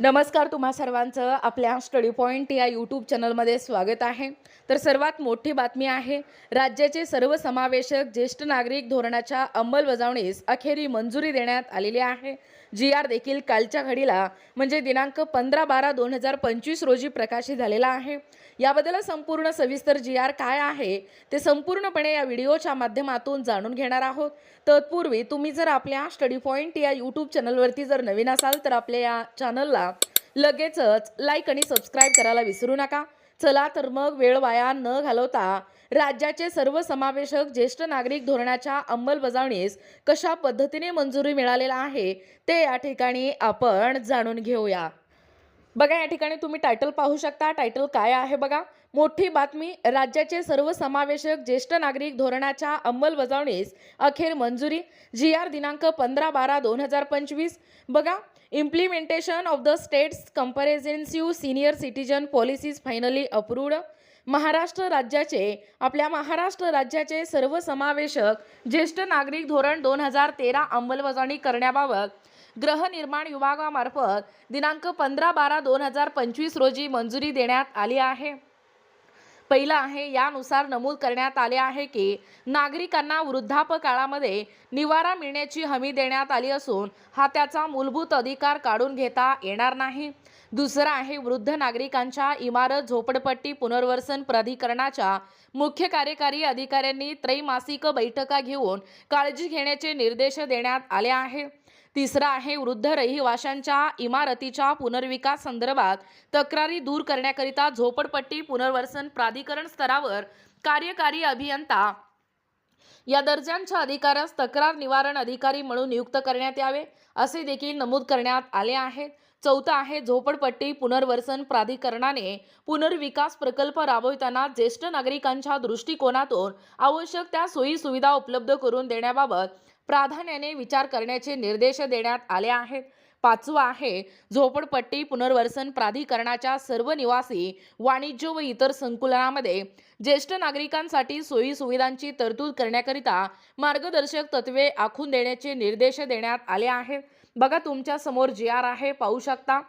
नमस्कार तुम्हा सर्वांचं. आपल्या स्टडी पॉईंट या यूट्यूब चॅनलमध्ये स्वागत आहे. तर सर्वात मोठी बातमी आहे राज्याचे सर्वसमावेशक ज्येष्ठ नागरिक धोरणाच्या अंमलबजावणीस अखेरी मंजुरी देण्यात आलेली आहे. जी आर देखील कालच्या घडीला म्हणजे दिनांक पंधरा बारा दोन हजार पंचवीस रोजी प्रकाशित झालेला आहे. याबद्दल संपूर्ण सविस्तर जी आर काय आहे ते संपूर्णपणे या व्हिडिओच्या माध्यमातून जाणून घेणार आहोत. तत्पूर्वी तुम्ही जर आपल्या स्टडी पॉईंट या यूट्यूब चॅनलवरती जर नवीन असाल तर आपल्या या चॅनलला लगेचच लाईक आणि सबस्क्राईब करायला विसरू नका. चला तर मग वेळ वाया न घालवता राज्याचे सर्वसमावेशक ज्येष्ठ नागरिक धोरणाच्या अंमलबजावणीस कशा पद्धतीने मंजुरी मिळालेला आहे ते या ठिकाणी आपण जाणून घेऊया. बघा या ठिकाणी तुम्ही टायटल पाहू शकता. टायटल काय आहे बघा? मोठी बातमी राज्याचे सर्वसमावेशक ज्येष्ठ नागरिक धोरणाच्या अंमलबजावणीस अखेर मंजुरी. जी आर दिनांक पंधरा बारा दोन हजार पंचवीस. बघा implementation of the state's comprehensive senior citizen policies finally approved Maharashtra राज्याचे आपल्या महाराष्ट्र राज्याचे सर्वसमावेशक ज्येष्ठ नागरिक धोरण दोन हजार तेरा अंमलबजावणी करण्याबाबत गृहनिर्माण विभागामार्फत दिनांक पंधरा बारा दोन हजार पंचवीस रोजी मंजुरी देण्यात आली आहे. पहिलं आहे यानुसार नमूद करण्यात आले आहे की नागरिकांना वृद्धापकाळामध्ये निवारा मिळण्याची हमी देण्यात आली असून हा त्याचा मूलभूत अधिकार काढून घेता येणार नाही. दुसरं आहे वृद्ध नागरिकांच्या इमारत झोपडपट्टी पुनर्वसन प्राधिकरणाच्या मुख्य कार्यकारी अधिकाऱ्यांनी त्रैमासिक बैठका घेऊन काळजी घेण्याचे निर्देश देण्यात आले आहे. तिसरं आहे वृद्ध रहिवाशांच्या इमारतीच्या पुनर्विकास संदर्भात तक्रारी दूर करण्याकरिता झोपडपट्टी पुनर्वसन प्राधिकरण स्तरावर कार्यकारी अभियंता या दर्जांच्या अधिकाऱ्यास तक्रार निवारण अधिकारी म्हणून नियुक्त करण्यात यावे असे देखील नमूद करण्यात आले आहे. चौथं आहे झोपडपट्टी पुनर्वसन प्राधिकरणाने पुनर्विकास प्रकल्प राबविताना ज्येष्ठ नागरिकांच्या दृष्टिकोनातून आवश्यक त्या सोयी सुविधा उपलब्ध करून देण्याबाबत प्राधान्याने विचार करण्याचे निर्देश देण्यात आले आहेत. पाचवा आहे झोपडपट्टी पुनर्वसन प्राधिकरणाच्या सर्व निवासी वाणिज्य व इतर संकुलनामध्ये ज्येष्ठ नागरिकांसाठी सोयी सुविधांची तरतूद करण्याकरिता मार्गदर्शक तत्वे आखून देण्याचे निर्देश देण्यात आले आहेत. बघा तुमच्यासमोर जी आर आहे पाहू शकता.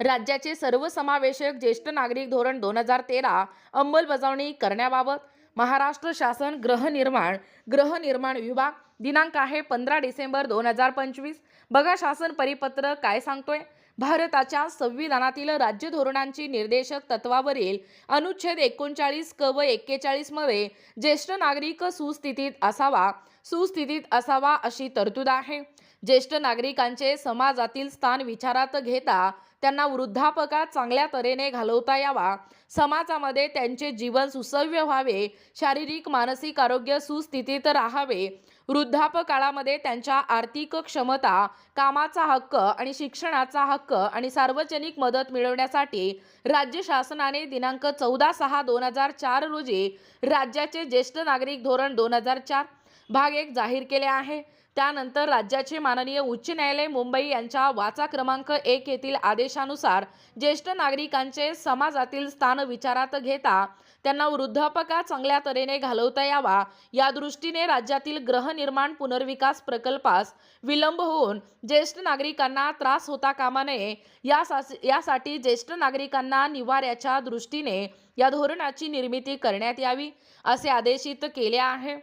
राज्याचे सर्वसमावेशक ज्येष्ठ नागरिक धोरण दोन हजार तेरा अंमलबजावणी करण्याबाबत महाराष्ट्र शासन गृहनिर्माण गृहनिर्माण विभाग दिनांक आहे पंधरा डिसेंबर दोन हजार पंचवीस. बघा शासन परिपत्र काय सांगतोय? भारताच्या संविधानातील राज्य धोरणांची निर्देशक तत्वावरील अनुच्छेद एकोणचाळीस क व एक्केचाळीसमध्ये ज्येष्ठ नागरिक सुस्थितीत असावा सुस्थितीत असावा अशी तरतूद आहे. ज्येष्ठ नागरिकांचे समाजातील स्थान विचारात घेता त्यांना वृद्धापकात चांगल्या तऱ्हेने घालवता यावा. समाजामध्ये त्यांचे जीवन सुसव्य व्हावे. शारीरिक मानसिक आरोग्य सुस्थितीत राहावे. वृद्धापकाळामध्ये त्यांच्या आर्थिक क्षमता कामाचा हक्क आणि शिक्षणाचा हक्क आणि सार्वजनिक मदत मिळवण्यासाठी राज्य शासनाने दिनांक चौदा सहा दोन हजार चार रोजी राज्याचे ज्येष्ठ नागरिक धोरण दोन हजार चार भाग एक जाहीर केले आहे. त्यानंतर राज्याचे माननीय उच्च न्यायालय मुंबई यांच्या वाचा क्रमांक एक येथील आदेशानुसार ज्येष्ठ नागरिकांचे समाजातील स्थान विचारात घेता त्यांना वृद्धापका चांगल्या तऱ्हेने घालवता यावा. या दृष्टीने राज्यातील गृहनिर्माण पुनर्विकास प्रकल्पास विलंब होऊन ज्येष्ठ नागरिकांना त्रास होता कामा नये. यासाठी ज्येष्ठ नागरिकांना निवाऱ्याच्या दृष्टीने या धोरणाची निर्मिती करण्यात यावी असे आदेशित केले आहे.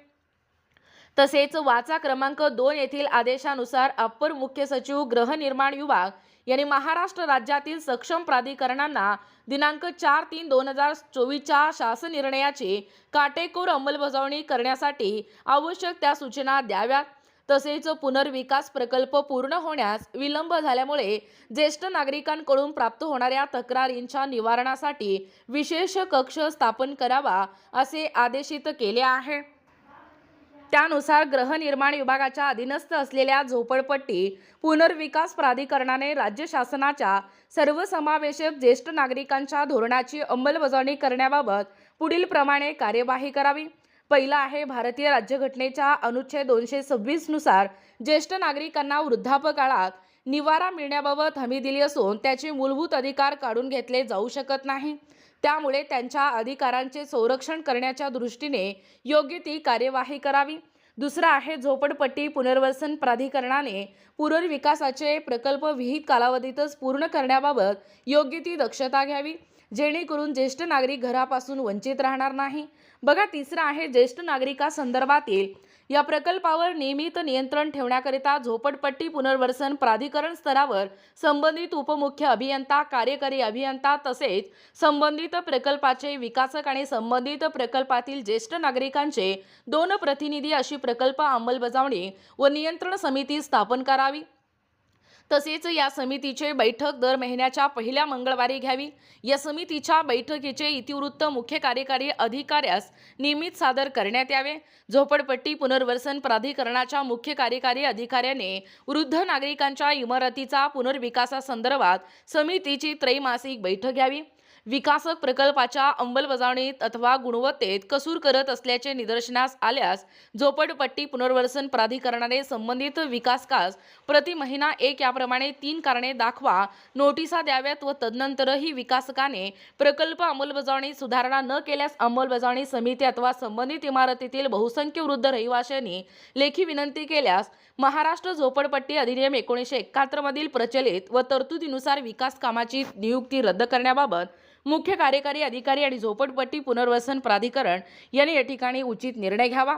तसेच वाचा क्रमांक दोन येथील आदेशानुसार अप्पर मुख्य सचिव गृहनिर्माण विभाग यांनी महाराष्ट्र राज्यातील सक्षम प्राधिकरणांना दिनांक चार तीन दोन हजार चोवीसच्या शासन निर्णयाची काटेकोर अंमलबजावणी करण्यासाठी आवश्यक त्या सूचना द्याव्यात. तसेच पुनर्विकास प्रकल्प पूर्ण होण्यास विलंब झाल्यामुळे ज्येष्ठ नागरिकांकडून प्राप्त होणाऱ्या तक्रारींच्या निवारणासाठी विशेष कक्ष स्थापन करावा असे आदेशित केले आहे. त्यानुसार गृहनिर्माण विभागाच्या अधीनस्थ असलेल्या झोपडपट्टी पुनर्विकास प्राधिकरणाने राज्य शासनाच्या सर्वसमावेशक ज्येष्ठ नागरिकांच्या धोरणाची अंमलबजावणी करण्याबाबत पुढील प्रमाणे कार्यवाही करावी. पहिला आहे भारतीय राज्यघटनेच्या अनुच्छेद दोनशे सव्वीसनुसार ज्येष्ठ नागरिकांना वृद्धापकाळात निवारा मिळण्याबाबत हमी दिली असून त्याचे मूलभूत अधिकार काढून घेतले जाऊ शकत नाही. त्यामुळे त्यांच्या अधिकारांचे संरक्षण करण्याच्या दृष्टीने योग्य ती कार्यवाही करावी. दुसरं आहे झोपडपट्टी पुनर्वसन प्राधिकरणाने पुनर्विकासाचे प्रकल्प विहित कालावधीतच पूर्ण करण्याबाबत योग्य ती दक्षता घ्यावी. जेणेकरून ज्येष्ठ नागरिक घरापासून वंचित राहणार नाही. बघा तिसरं आहे ज्येष्ठ नागरिकासंदर्भातील या प्रकल्पावर नियमित नियंत्रण ठेवण्याकरिता झोपडपट्टी पुनर्वसन प्राधिकरण स्तरावर संबंधित उपमुख्य अभियंता कार्यकारी अभियंता तसेच संबंधित प्रकल्पाचे विकासक आणि संबंधित प्रकल्पातील ज्येष्ठ नागरिकांचे दोन प्रतिनिधी अशी प्रकल्प अंमलबजावणी व नियंत्रण समिती स्थापन करावी. तसेच या समितीचे बैठक दर महिन्याच्या पहिल्या मंगळवारी घ्यावी. या समितीच्या बैठकीचे इतिवृत्त मुख्य कार्यकारी अधिकाऱ्यास नियमित सादर करण्यात यावे. झोपडपट्टी पुनर्वसन प्राधिकरणाच्या मुख्य कार्यकारी अधिकाऱ्याने वृद्ध नागरिकांच्या इमारतीचा पुनर्विकासासंदर्भात समितीची त्रैमासिक बैठक घ्यावी. विकासक प्रकल्पाच्या अंमलबजावणीत अथवा गुणवत्तेत कसूर करत असल्याचे निदर्शनास आल्यास झोपडपट्टी पुनर्वसन प्राधिकरणाने संबंधित विकासकास प्रति महिना एक याप्रमाणे तीन कारणे दाखवा नोटिसा द्याव्यात व तदनंतरही विकासकाने प्रकल्प अंमलबजावणीत सुधारणा न केल्यास अंमलबजावणी समिती अथवा संबंधित इमारतीतील बहुसंख्य वृद्ध रहिवाशांनी लेखी विनंती केल्यास महाराष्ट्र झोपडपट्टी अधिनियम एकोणीसशे एकाहत्तर मधील प्रचलित व तरतुदीनुसार विकास कामाची नियुक्ती रद्द करण्याबाबत मुख्य कार्यकारी अधिकारी आणि झोपडपट्टी पुनर्वसन प्राधिकरण यांनी या ठिकाणी उचित निर्णय घ्यावा.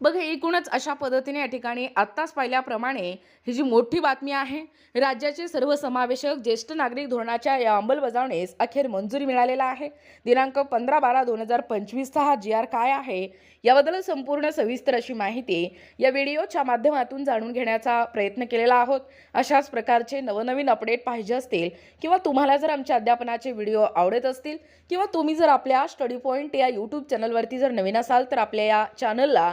बघ एकूणच अशा पद्धतीने या ठिकाणी आत्ताच पाहिल्याप्रमाणे ही जी मोठी बातमी आहे राज्याचे सर्वसमावेशक ज्येष्ठ नागरिक धोरणाच्या या अंमलबजावणीस अखेर मंजुरी मिळालेला आहे. दिनांक पंधरा बारा दोन हजार पंचवीसचा हा जी आर काय आहे याबद्दल संपूर्ण सविस्तर अशी माहिती या व्हिडिओच्या माध्यमातून जाणून घेण्याचा प्रयत्न केलेला आहोत. अशाच प्रकारचे नवनवीन अपडेट पाहिजे असतील किंवा तुम्हाला जर आमच्या अध्यापनाचे व्हिडिओ आवडत असतील किंवा तुम्ही जर आपल्या स्टडी पॉईंट या यूट्यूब चॅनलवरती जर नवीन असाल तर आपल्या या चॅनलला